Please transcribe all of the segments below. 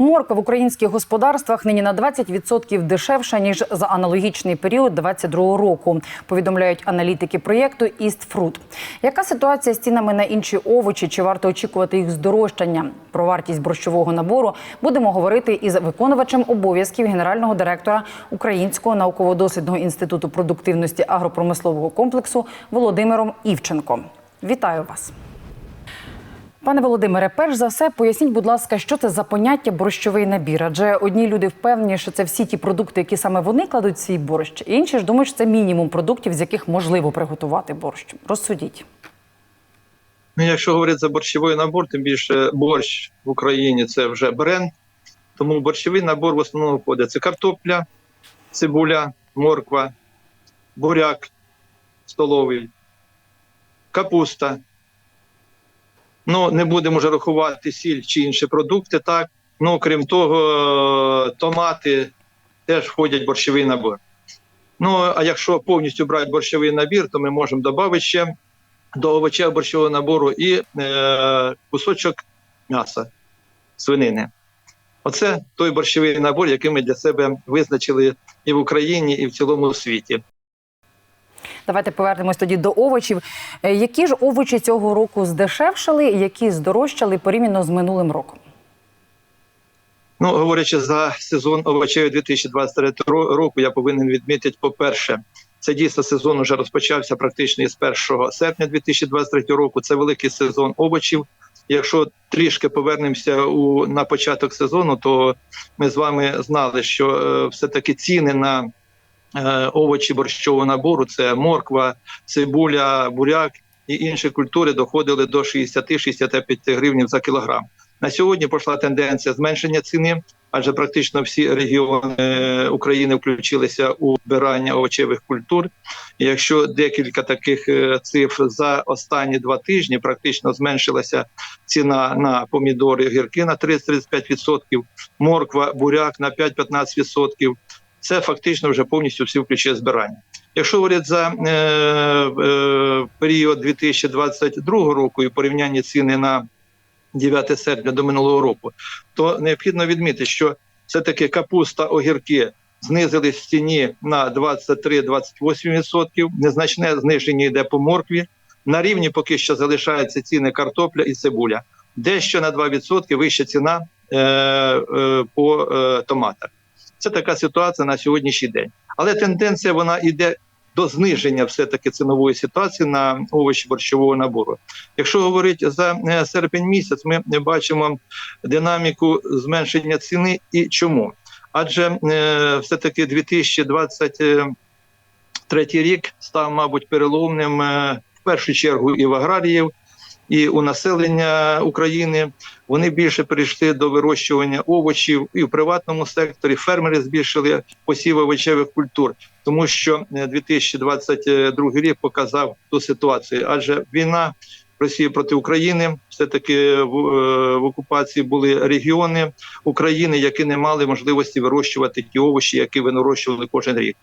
Морква в українських господарствах нині на 20% дешевша ніж за аналогічний період 2022 року. Повідомляють аналітики проєкту «Істфрут». Яка ситуація з цінами на інші овочі? Чи варто очікувати їх здорожчання? Про вартість борщового набору будемо говорити із виконувачем обов'язків генерального директора Українського науково-дослідного інституту продуктивності агропромислового комплексу Володимиром Івченком. Вітаю вас. Пане Володимире, перш за все, поясніть, будь ласка, що це за поняття борщовий набір? Адже одні люди впевнені, що це всі ті продукти, які саме вони кладуть в свій борщ, інші ж думають, що це мінімум продуктів, з яких можливо приготувати борщ. Розсудіть. Ну, якщо говорити за борщовий набор, тим більше борщ в Україні це вже бренд. Тому борщовий набор в основному входить це картопля, цибуля, морква, буряк столовий, капуста. Ну, не будемо вже рахувати сіль чи інші продукти, так. Ну, крім того, томати теж входять в борщовий набор. Ну, а якщо повністю брати борщовий набір, то ми можемо додати ще до овочів борщового набору і е, кусочок м'яса свинини. Оце той борщовий набор, який ми для себе визначили і в Україні, і в цілому світі. Давайте повернемось тоді до овочів. Е, Які ж овочі цього року здешевшали, які здорожчали порівняно з минулим роком? Ну, говорячи за сезон овочів 2023 року, я повинен відмітити, по-перше, це дійсно сезон вже розпочався практично із 1 серпня 2023 року. Це великий сезон овочів. Якщо трішки повернемося у на початок сезону, то ми з вами знали, що е, все-таки ціни на овочі борщового набору це морква, цибуля, буряк і інші культури доходили до 60-65 гривень за кілограм. На сьогодні пішла тенденція зменшення ціни, адже практично всі регіони е, України включилися у збирання овочевих культур. І якщо декілька таких е, цифр за останні два тижні практично зменшилася ціна на помідори гірки на 30-35%, морква, буряк на 5-15%, це фактично вже повністю всі включує збирання. Якщо говорять за е, е, період 2022 року і порівняння ціни на 9 серпня до минулого року, то необхідно відмітити, що все-таки капуста, огірки знизились в ціні на 23-28%, незначне зниження йде по моркві. На рівні поки що залишаються ціни картопля і цибуля. Дещо на 2% вища ціна е, е, по е, томатах. Це така ситуація на сьогоднішній день. Але тенденція вона йде до зниження все-таки цінової ситуації на овочі борщового набору. Якщо говорити за е, серпень місяць, ми бачимо динаміку зменшення ціни і чому? Адже е, все-таки 2023 рік став, мабуть, переломним е, в першу чергу і в аграріїв, і у населення України. Вони більше перейшли до вирощування овочів і в приватному секторі. Фермери збільшили посів овочевих культур, тому що е, 2022 рік показав ту ситуацію, адже війна Росії проти України все таки в, е, в окупації були регіони України, які не мали можливості вирощувати ті овочі, які вони вирощували кожен рік.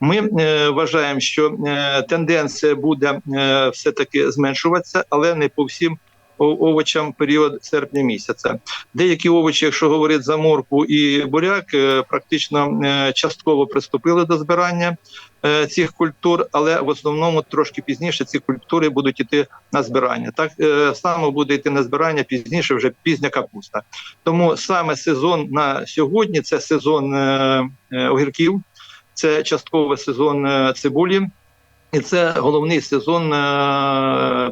Ми е, вважаємо, що е, тенденція буде е, все таки зменшуватися, але не по всім овочам період серпня місяця. Деякі овочі, якщо говорити за моркву і буряк, е, практично е, частково приступили до збирання е, цих культур, але в основному трошки пізніше ці культури будуть йти на збирання. Так само буде йти на збирання пізніше, вже пізня капуста. Тому саме сезон на сьогодні це сезон огірків, це частково сезон цибулі, і це головний сезон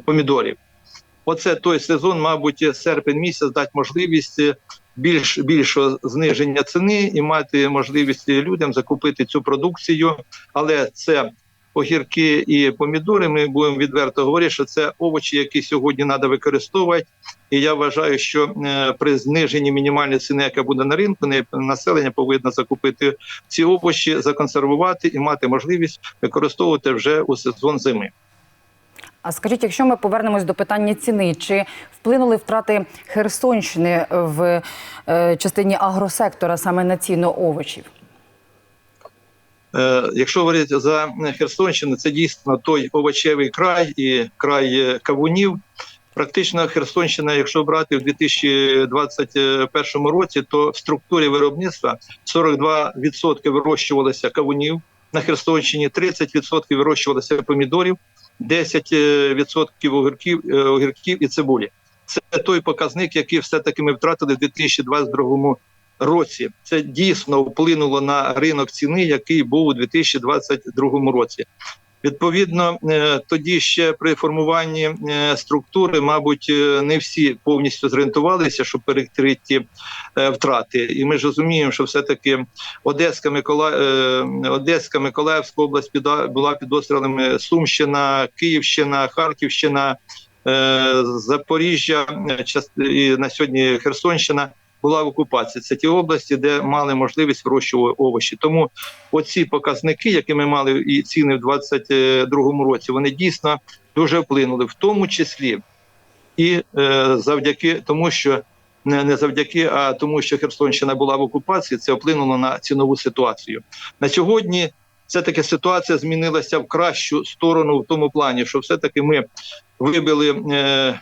помідорів. Оце той сезон, мабуть, серпень місяць дасть можливість більш більшого зниження ціни і мати можливість людям закупити цю продукцію. Але це огірки і помідори. Ми будемо відверто говорити, що це овочі, які сьогодні треба використовувати. І я вважаю, що е, при зниженні мінімальної ціни, яка буде на ринку, не- населення повинно закупити ці овочі, законсервувати і мати можливість використовувати вже у сезон зими. А скажіть, якщо ми повернемось до питання ціни, чи вплинули втрати Херсонщини в е, частині агросектора саме на ціну овочів? Е, Якщо говорити за Херсонщину, це дійсно той овочевий край і край е, кавунів. Практично Херсонщина, якщо брати в 2021 році, то в структурі виробництва 42% вирощувалося кавунів на Херсонщині, 30% вирощувалося помідорів, 10% огірків, е, огірків і цибулі. Це той показник, який все-таки ми втратили в 2022 році. Це дійсно вплинуло на ринок ціни, який був у 2022 році. Відповідно, е, тоді ще при формуванні е, структури, мабуть, е, не всі повністю зорієнтувалися, що перекриті е, втрати. І ми ж розуміємо, що все-таки Одеська, Микола... Одеська Миколаївська область була під обстрілами Сумщина, Київщина, Харківщина, Запоріжжя і на сьогодні Херсонщина. Була в окупації. Це ті області, де мали можливість вирощувати овочі. Тому оці показники, які ми мали і ціни в 2022 році, вони дійсно дуже вплинули, в тому числі і е, завдяки тому, що не, не завдяки, а тому, що Херсонщина була в окупації, це вплинуло на цінову ситуацію. На сьогодні все таки ситуація змінилася в кращу сторону в тому плані, що все таки ми вибили е,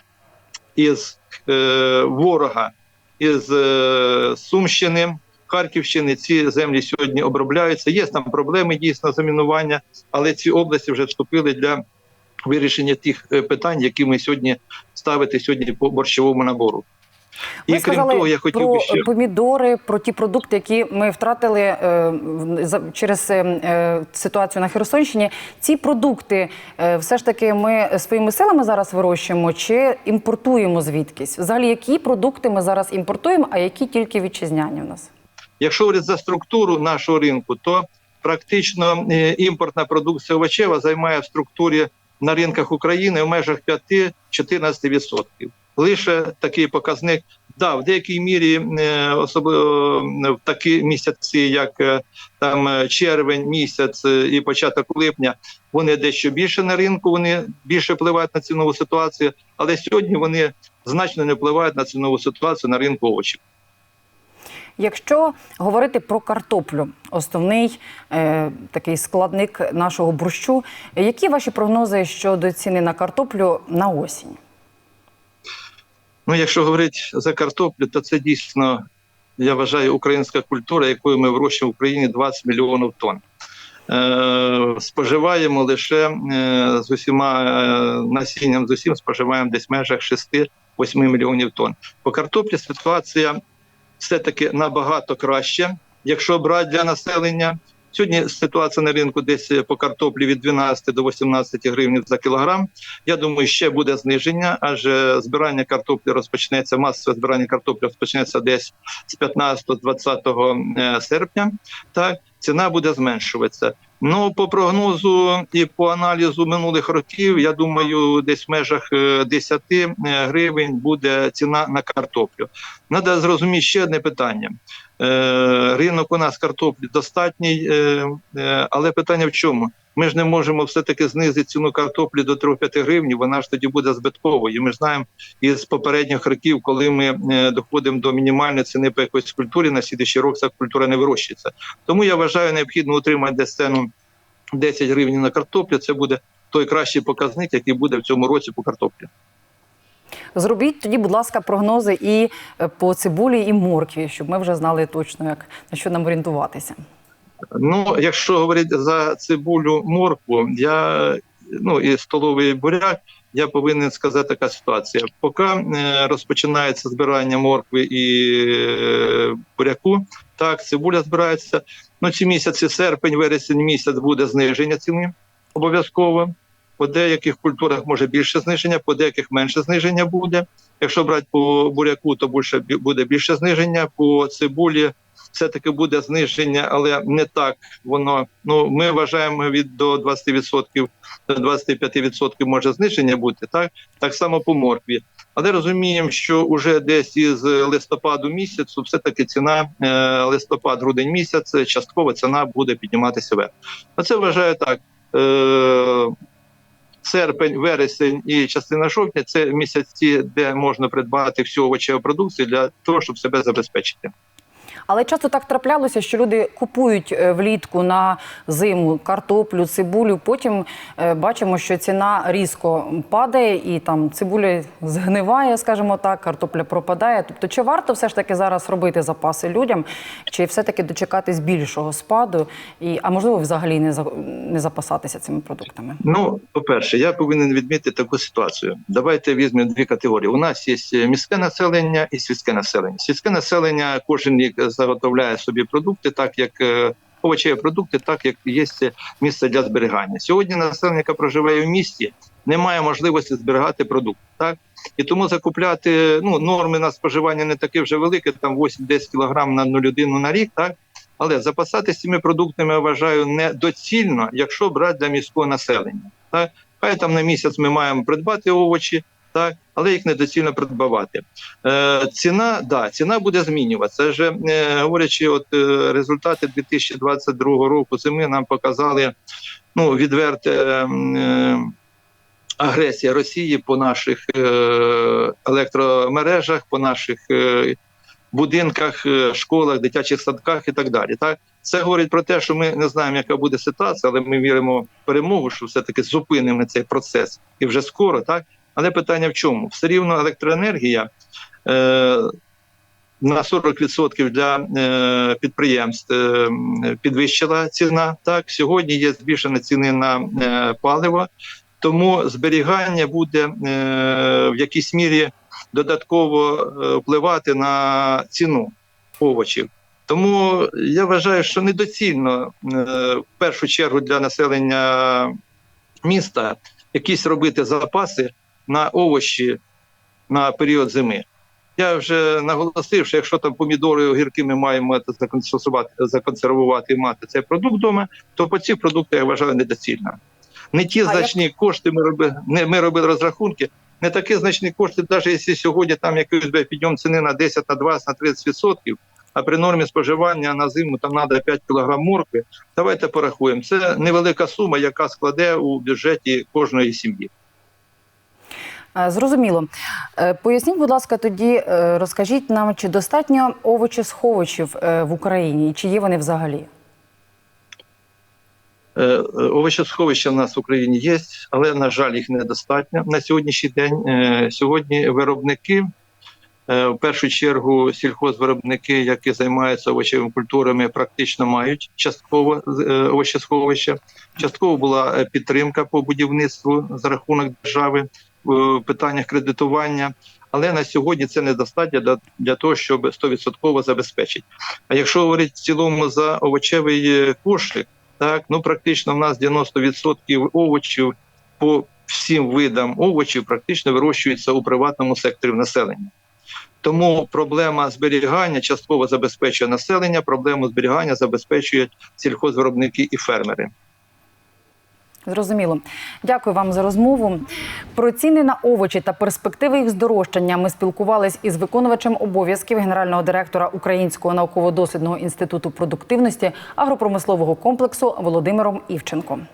із е, ворога із е, Сумщини. Харківщини ці землі сьогодні обробляються. Є там проблеми дійсно замінування, але ці області вже вступили для вирішення тих е, питань, які ми сьогодні ставити сьогодні по борщовому набору. Ви і крім того, я хотів про би ще помідори, про ті продукти, які ми втратили е, в- через е, е, ситуацію на Херсонщині. Ці продукти е, все ж таки ми своїми силами зараз вирощуємо чи імпортуємо звідкись? Взагалі, які продукти ми зараз імпортуємо, а які тільки вітчизняні у нас? Якщо говорити за структуру нашого ринку, то практично е, імпортна продукція овочева займає в структурі на ринках України в межах 5-14%. Лише такий показник. Да, в деякій мірі, е, особливо в такі місяці, як е, там е, червень місяць і початок липня, вони дещо більше на ринку, вони більше впливають на цінову ситуацію, але сьогодні вони значно не впливають на цінову ситуацію на ринку овочів. Якщо говорити про картоплю, основний е, такий складник нашого борщу, які ваші прогнози щодо ціни на картоплю на осінь? Ну, якщо говорити за картоплю, то це дійсно, я вважаю, українська культура, якою ми вирощуємо в Україні 20 мільйонів тонн. Е, споживаємо лише е, з усіма е, насінням, з усім споживаємо десь в межах 6-8 мільйонів тонн. По картоплі ситуація все-таки набагато краще, якщо брати для населення. Сьогодні ситуація на ринку десь по картоплі від 12 до 18 гривень за кілограм. Я думаю, ще буде зниження, адже збирання картоплі розпочнеться, масове збирання картоплі розпочнеться десь з 15-20 серпня. Так, ціна буде зменшуватися. Ну, по прогнозу і по аналізу минулих років, я думаю, десь в межах е, 10 гривень буде ціна на картоплю. Треба зрозуміти ще одне питання. Е, Ринок у нас картоплі достатній, е, е, але питання в чому? Ми ж не можемо все-таки знизити ціну картоплі до 3-5 гривень, вона ж тоді буде збитковою. Ми знаємо із попередніх років, коли ми доходимо до мінімальної ціни по якоїсь культурі, на слідчий рок ця культура не вирощується. Тому я вважаю, необхідно утримати ціну 10 гривень на картоплю. Це буде той кращий показник, який буде в цьому році по картоплі. Зробіть тоді, будь ласка, прогнози і е, по цибулі, і моркві, щоб ми вже знали точно, як на що нам орієнтуватися. Ну, якщо говорити за цибулю моркву, я ну і столовий буряк, я повинен сказати така ситуація. Поки е, розпочинається збирання моркви і е, буряку, так цибуля збирається. Ну, ці місяці, серпень, вересень місяць буде зниження ціни обов'язково. По деяких культурах може більше зниження, по деяких менше зниження буде. Якщо брати по буряку, то більше буде більше зниження. По цибулі все-таки буде зниження, але не так воно. Ну ми вважаємо від до 20% до 25% може зниження бути. Так так само по моркві. Але розуміємо, що вже десь із листопаду місяцю, все таки ціна е, листопад-грудень місяць, частково ціна буде підніматися вверх. А це вважаю так. Е, Серпень, вересень і частина жовтня це місяці, де можна придбати всю овочеву продукцію для того, щоб себе забезпечити. Але часто так траплялося, що люди купують е, влітку на зиму картоплю, цибулю. Потім е, бачимо, що ціна різко падає, і там цибуля згниває, скажімо так, картопля пропадає. Тобто, чи варто все ж таки зараз робити запаси людям, чи все-таки дочекатись більшого спаду, і а можливо, взагалі не за не запасатися цими продуктами? Ну, по-перше, я повинен відмітити таку ситуацію. Давайте візьмемо дві категорії. У нас є міське населення і сільське населення. Сільське населення кожен рік заготовляє собі продукти, так як е, овочеві продукти, так як є місце для зберігання. Сьогодні населення, яке проживає в місті, не має можливості зберігати продукти. Так і тому закупляти ну норми на споживання не такі вже великі, там 8-10 кг на людину на рік, так. Але запасатися цими продуктами я вважаю недоцільно, якщо брати для міського населення. Так? Хай там на місяць ми маємо придбати овочі, так, але їх недоцільно придбавати. Е, ціна, да, ціна буде змінюватися. Ж е, говорячи, от е, результати 2022 року зими нам показали ну, відверте. Е, Агресія Росії по наших е, електромережах, по наших е, будинках, е, школах, дитячих садках і так далі. Так це говорить про те, що ми не знаємо, яка буде ситуація, але ми віримо в перемогу, що все таки зупинимо цей процес і вже скоро, так. Але питання в чому? Все рівно електроенергія е, на 40% для е, підприємств е, підвищила ціна. Так сьогодні є збільшені ціни на е, паливо, тому зберігання буде е, в якійсь мірі додатково е, впливати на ціну овочів. Тому я вважаю, що недоцільно е, в першу чергу для населення міста якісь робити запаси на овочі на період зими. Я вже наголосив, що якщо там помідори огірки ми маємо законсервувати, законсервувати і мати цей продукт вдома, то по цих продуктах я вважаю недоцільно. Не ті А значні кошти ми робили, не ми робили розрахунки. Не такі значні кошти, навіть якщо сьогодні там якийсь підйом ціни на 10, на 20, на 30 відсотків, а при нормі споживання на зиму там треба 5 кг моркви. Давайте порахуємо. Це невелика сума, яка складе у бюджеті кожної сім'ї. Зрозуміло. Е, Поясніть, будь ласка, тоді е, розкажіть нам, чи достатньо овочі-сховичів е, в Україні, і чи є вони взагалі? Овочесховища в нас в Україні є, але на жаль, їх недостатньо на сьогоднішній день. Сьогодні виробники, в першу чергу, сільхозвиробники, які займаються овочевими культурами, практично мають частково овочесховища. Частково була підтримка по будівництву за рахунок держави в питаннях кредитування. Але на сьогодні це недостатньо для, для того, щоб 100% забезпечити. А якщо говорити в цілому за овочевий е, кошик, так, ну практично в нас 90% овочів по всім видам овочів практично вирощується у приватному секторі населення. Тому проблема зберігання частково забезпечує населення, проблему зберігання забезпечують сільхозвиробники і фермери. Зрозуміло. Дякую вам за розмову. Про ціни на овочі та перспективи їх здорожчання ми спілкувались із виконувачем обов'язків генерального директора Українського науково-дослідного інституту продуктивності агропромислового комплексу Володимиром Івченком.